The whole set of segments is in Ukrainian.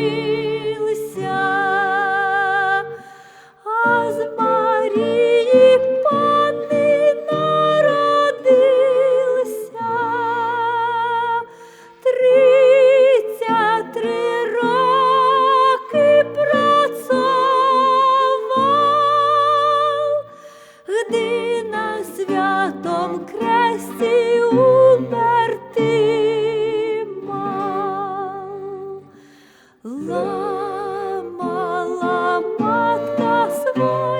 see.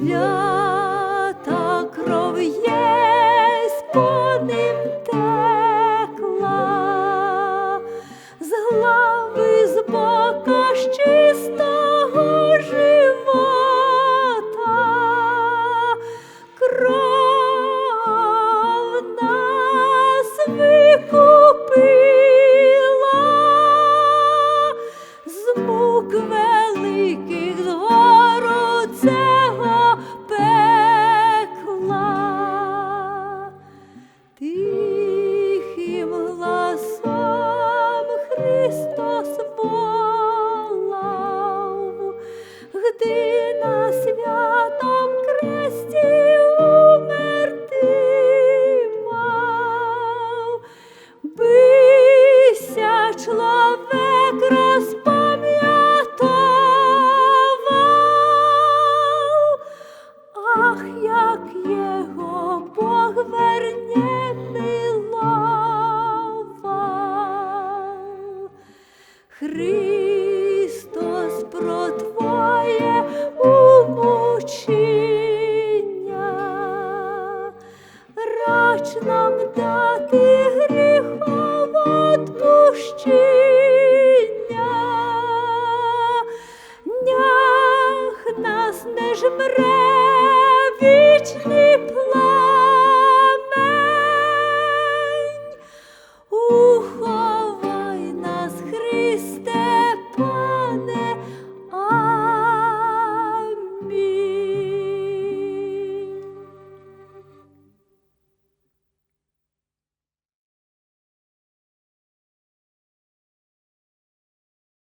Yeah. Тихим гласом Христос волав, гди на свято. Хоч нам дати гріхова отпущення, нях нас не жбре вічний.